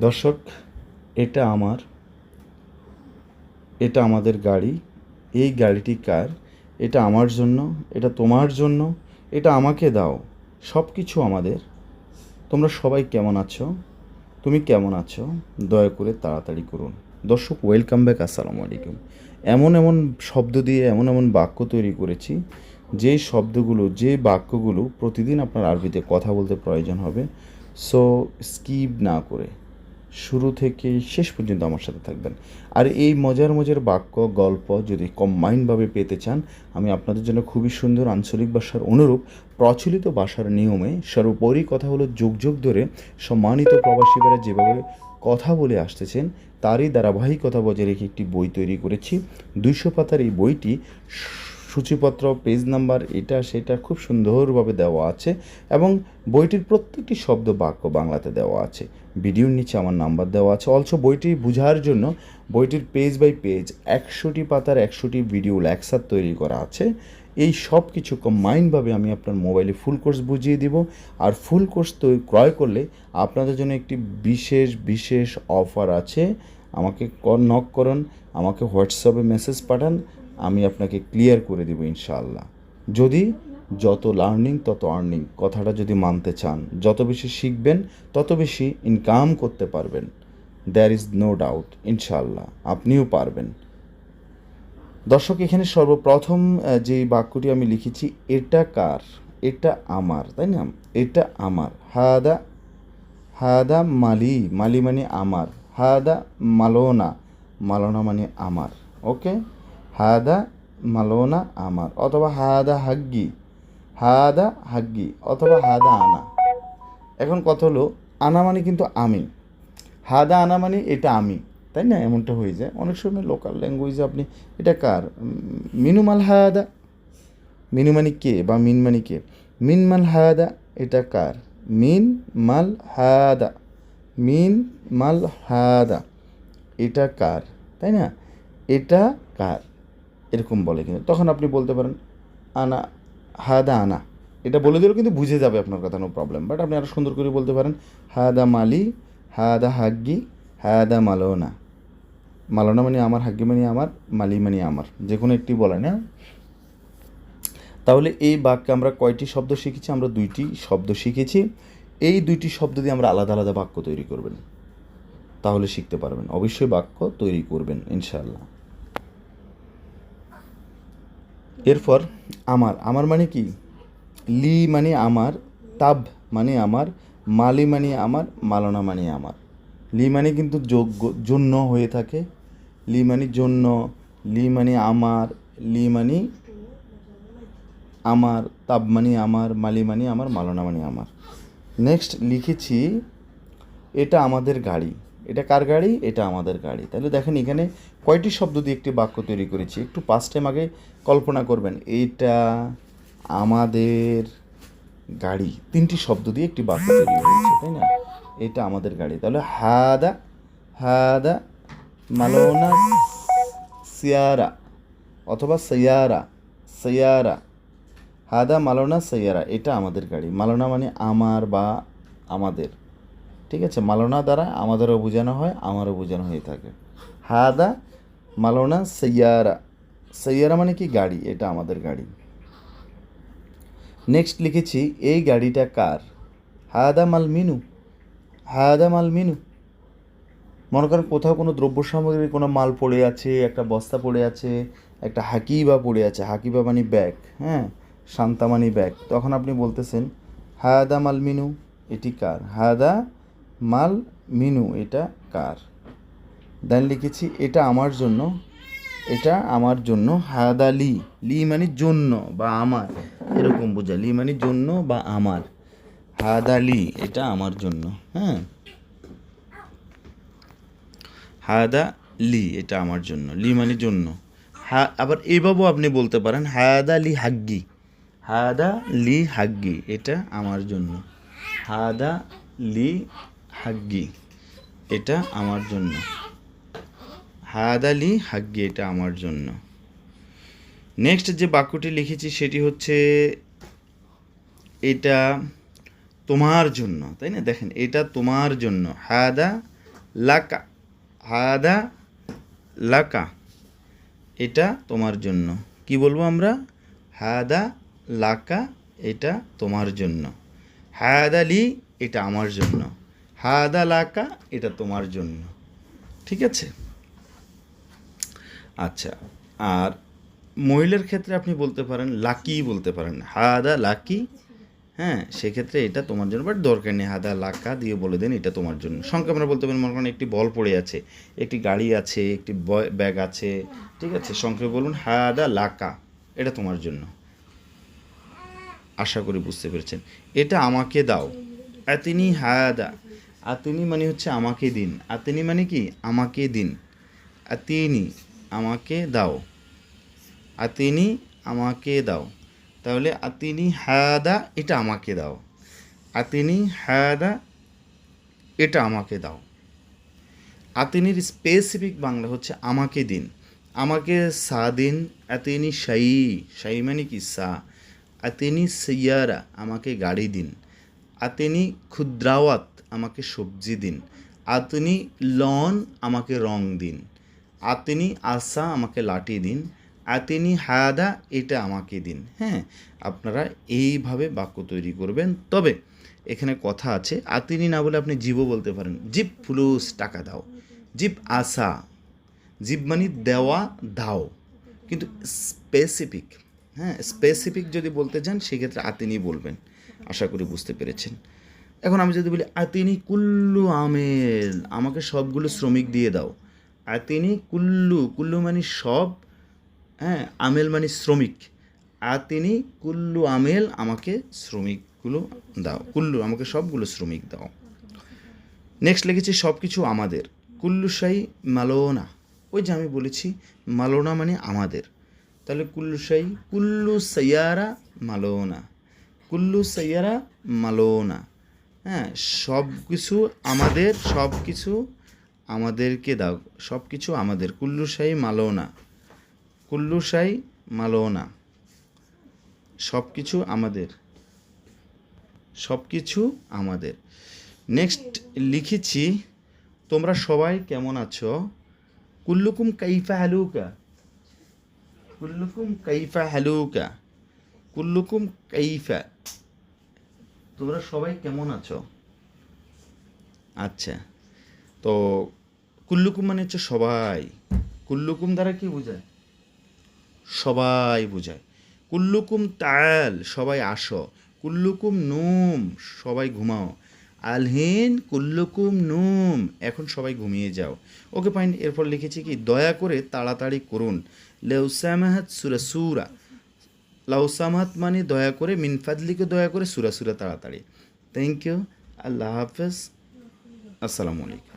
দর্শক, এটা আমার, এটা আমাদের গাড়ি। এই গাড়িটি কার? এটা আমার জন্য, এটা তোমার জন্য, এটা আমাকে দাও। সব কিছু আমাদের। তোমরা সবাই কেমন আছো? তুমি কেমন আছো? দয়া করে তাড়াতাড়ি করুন। দর্শক ওয়েলকাম ব্যাক আসসালামু আলাইকুম। এমন এমন শব্দ দিয়ে, এমন এমন বাক্য তৈরি করেছি, যে শব্দগুলো, যে বাক্যগুলো প্রতিদিন আপনার আরবিতে কথা বলতে প্রয়োজন হবে। সো স্কিপ না করে। শুরু থেকে শেষ পর্যন্ত আমার সাথে থাকবেন। আর এই মজার মজার বাক্য, গল্প যদি কম্বাইনভাবে পেতে চান, আমি আপনাদের জন্য খুবই সুন্দর আঞ্চলিক ভাষার অনুরূপ প্রচলিত ভাষার নিয়মে সর্বোপরি কথা হলো যুগ যুগ ধরে সম্মানিত প্রবাসীরা যেভাবে কথা বলে আসতেছেন, তারই ধারাবাহিকতা বজায় রেখে একটি বই তৈরি করেছি। দুইশো পাতার এই বইটি সূচিপত্র পেজ নাম্বার এটা, সেটা খুব সুন্দরভাবে দেওয়া আছে এবং বইটির প্রত্যেকটি শব্দ বাক্য বাংলাতে দেওয়া আছে। ভিডিওর নিচে আমার নাম্বার দেওয়া আছে। অলসো বইটি বোঝার জন্য বইটির পেজ বাই পেজ একশোটি পাতার একশোটি ভিডিও লেকচার তৈরি করা আছে। এই সব কিছু কম্বাইনভাবে আমি আপনার মোবাইলে ফুল কোর্স বুঝিয়ে দিব। আর ফুল কোর্স তৈরি ক্রয় করলে আপনাদের জন্য একটি বিশেষ বিশেষ অফার আছে। আমাকে নক করুন, আমাকে হোয়াটসঅ্যাপে মেসেজ পাঠান। আমি আপনাকে ক্লিয়ার করে দেবো ইনশাআল্লাহ। যদি যত লার্নিং তত আর্নিং কথাটা যদি মানতে চান, যত বেশি শিখবেন, তত বেশি ইনকাম করতে পারবেন। দ্যার ইজ নো ডাউট ইনশাআল্লাহ, আপনিও পারবেন। দর্শক, এখানে সর্বপ্রথম যে বাক্যটি আমি লিখেছি, এটা কার? এটা আমার, তাই না? এটা আমার। হাদা হাদা মালি মালি মানে আমার। হাদা মালোনা মালোনা মানে আমার ওকে হাদা মালোনা আমার, অথবা হাদা হাগ্গি হাদা হাগ্গি, অথবা হাদা আনা। এখন কথা হলো, আনা মানে কিন্তু আমি। হাদা আনা মানে এটা আমি, তাই না? এমনটা হয়ে যায়। অনেক সময় লোকাল ল্যাঙ্গুয়েজে আপনি, এটা কার? মিনুমাল হাদা। মিনু মানে কে বা মিন মানে কে? মিন মাল হাদা, এটা কার? মিন মাল হাদা। মিন মাল হাদা, এটা কার? তাই না? এটা কার? এরকম বলে কিন্তু। তখন আপনি বলতে পারেন, আনা, হাদা আনা। এটা বলে দিলেও কিন্তু বুঝে যাবে আপনার কথা নো প্রবলেম বাট আপনি আরও সুন্দর করে বলতে পারেন, হাদা মালি, হাদা হাগ্গি, হাদা মালোনা। মালোনা মানে আমার, হাগ্গি মানে আমার, মালি মানে আমার। যে কোনো একটি বলে না তাহলে এই বাক্যে আমরা কয়টি শব্দ শিখেছি? আমরা দুইটি শব্দ শিখেছি। এই দুইটি শব্দ দিয়ে আমরা আলাদা আলাদা বাক্য তৈরি করবেন। তাহলে শিখতে পারবেন। অবশ্যই বাক্য তৈরি করবেন, ইনশাআল্লাহ। এরপর আমার আমার মানে কি? লি মানে আমার, তাব মানে আমার, মালি মানে আমার, মালনা মানে আমার। লি মানে কিন্তু যোগ্য, জন্য হয়ে থাকে। লি মানে জন্য, লি মানে আমার, লি মানে আমার, তাব মানে আমার, মালি মানে আমার, মালনা মানে আমার। নেক্সট লিখেছি, এটা আমাদের গাড়ি। এটা কার গাড়ি? এটা আমাদের গাড়ি। তাহলে দেখেন এখানে কয়টি শব্দ দিয়ে একটি বাক্য তৈরি করেছি। একটু পাঁচ টাইম আগে কল্পনা করবেন। এটা আমাদের গাড়ি। তিনটি শব্দ দিয়ে একটি বাক্য তৈরি হয়েছে তাই না? এটা আমাদের গাড়ি। তাহলে হাদা হাদা, মালোনা, সিয়ারা অথবা সৈয়ারা সৈয়ারা। হাদা, মালোনা, সৈয়ারা। এটা আমাদের গাড়ি। মালোনা মানে আমার বা আমাদের। ঠিক আছে? মালোনা দ্বারা আমাদেরও বোঝানো হয়, আমারও বোঝানো হয়ে থাকে। হাদা মালোনা সৈয়ারা। সৈয়ারা মানে কি? গাড়ি, এটা আমাদের গাড়ি। নেক্সট লিখেছি, এই গাড়িটা কার? হাদা মাল মিনু হাদা মাল মিনু মনে করেন কোথাও কোনো দ্রব্য সামগ্রীর কোনো মাল পড়ে আছে, একটা বস্তা পড়ে আছে, একটা হাকিবা পড়ে আছে। হাকিবা মানে ব্যাগ হ্যাঁ? শান্তা মানে ব্যাগ। তখন আপনি বলতেছেন হায়াদা মাল মিনু এটি কার? হাদা মাল মিনু, এটা কার? দেন লিখেছি, এটা আমার জন্য, এটা আমার জন্য, হাদা লি লি মানে জন্য বা আমার, এরকম বোঝা, লি মানে জন্য বা আমার, হাদা লি, এটা আমার জন্য হ্যাঁ? হাদা লি, এটা আমার জন্য, লি মানে জন্য, হা, আবার এইভাবেও আপনি বলতে পারেন, হাদা লি হাগ্গি, হাদা লি হাগ্গি, এটা আমার জন্য, হাদা লি হাগ্গি। এটা আমার জন্য। হাদা লি হাগ্গি, এটা আমার জন্য। নেক্সট যে বাক্যটি লিখেছি সেটি হচ্ছে, এটা তোমার জন্য। তাই না? দেখেন, এটা তোমার জন্য। হাদা লাকা হাদা লাকা, এটা তোমার জন্য। কি বলব আমরা? হাদা লাকা, এটা তোমার জন্য। হাদা লি এটা আমার জন্য। হাদা লাকা, এটা তোমার জন্য। ঠিক আছে? আচ্ছা আর মহিলার ক্ষেত্রে আপনি বলতে পারেন, লাকি বলতে পারেন। হাদা লাকি হ্যাঁ সেক্ষেত্রে এটা তোমার জন্য বাট দরকার নেই। হাদা লাকা দিয়ে বলে দেন, এটা তোমার জন্য। সংখ্যা আমরা বলতে পারেন মনে করেন একটি বল পড়ে আছে, একটি গাড়ি আছে, একটি ব্যাগ আছে, ঠিক আছে? সংক্ষেপে বলুন, হাদা লাকা, এটা তোমার জন্য। আশা করি বুঝতে পেরেছেন। এটা আমাকে দাও। আতিনি হায়াদা আতিনি মানে হচ্ছে আমাকে দিন। আতিনি মানে কি? আমাকে দিন। আতিনি আমাকে দাও। আতিনি আমাকে দাও। তাহলে আতিনি হায়াদা এটা আমাকে দাও। আতিনি হায়াদা এটা আমাকে দাও। আতিনির স্পেসিফিক বাংলা হচ্ছে আমাকে দিন। আমাকে সা দিন আতিনি সাই সাই মানে কি? সা। আতিনি সৈয়ারা, আমাকে গাড়ি দিন। আতিনি ক্ষুদ্রাওয়াত আমাকে সবজি দিন। আতিনি লন আমাকে রং দিন। আতিনি আসা আমাকে লাঠি দিন। আতেনি হায়াদা এটা আমাকে দিন। হ্যাঁ আপনারা এইভাবে বাক্য তৈরি করবেন। তবে এখানে কথা আছে, আতিনি না বলে আপনি জীবও বলতে পারেন। জিপ ফুলুস টাকা দাও। জিপ আসা জিপ মানে দেওয়া, দাও। কিন্তু স্পেসিফিক হ্যাঁ স্পেসিফিক যদি বলতে চান, সেক্ষেত্রে আতিনি বলবেন। আশা করি বুঝতে পেরেছেন। এখন আমি যদি বলি, আতিনি কুল্লু আমেল, আমাকে সবগুলো শ্রমিক দিয়ে দাও। আতিনি কুল্লু কুল্লু মানে সব হ্যাঁ আমেল মানে শ্রমিক। আতিনি কুল্লু আমেল, আমাকে শ্রমিকগুলো দাও, কুল্লু, আমাকে সবগুলো শ্রমিক দাও। নেক্সট লিখেছি সব কিছু আমাদের। কুল্লু শাই মালোনা। ওই যে আমি বলেছি, মালোনা মানে আমাদের। তাহলে কুল্লু শাই কুল্লু সাইয়ারা মালোনা। কুল্লু সৈয়ারা মালোনা। হ্যাঁ সব কিছু আমাদের, সব কিছু আমাদেরকে দাও, সব কিছু আমাদের। কুল্লু শাই মালোনা। কুল্লু শাই মালোনা। সব কিছু আমাদের। সব কিছু আমাদের। নেক্সট লিখেছি, তোমরা সবাই কেমন আছো? কুল্লুকুম কাইফা হালুকা। কুল্লুকুম কাইফা হালুকা। কুল্লুকুম কাইফা। তোমরা সবাই কেমন আছো? আচ্ছা তো কুল্লুকুম মানে হচ্ছে সবাই। কুল্লুকুম দ্বারা কি বোঝায়? সবাই বোঝায়। কুল্লুকুম তাল, সবাই আসো। কুল্লুকুম নুম, সবাই ঘুমাও। আলহিন, কুল্লুকুম নুম, এখন সবাই ঘুমিয়ে যাও। ওকে পাইন এরপর লিখেছি কি, দয়া করে তাড়াতাড়ি করুন। লেউসামাহাত সুরা সুরা। লাউসামাহাত মানে দয়া করে মিনফাদলিকে দয়া করে সুরা সুরা তাড়াতাড়ি। থ্যাংক ইউ আল্লাহ হাফেজ। আসসালামু আলাইকুম।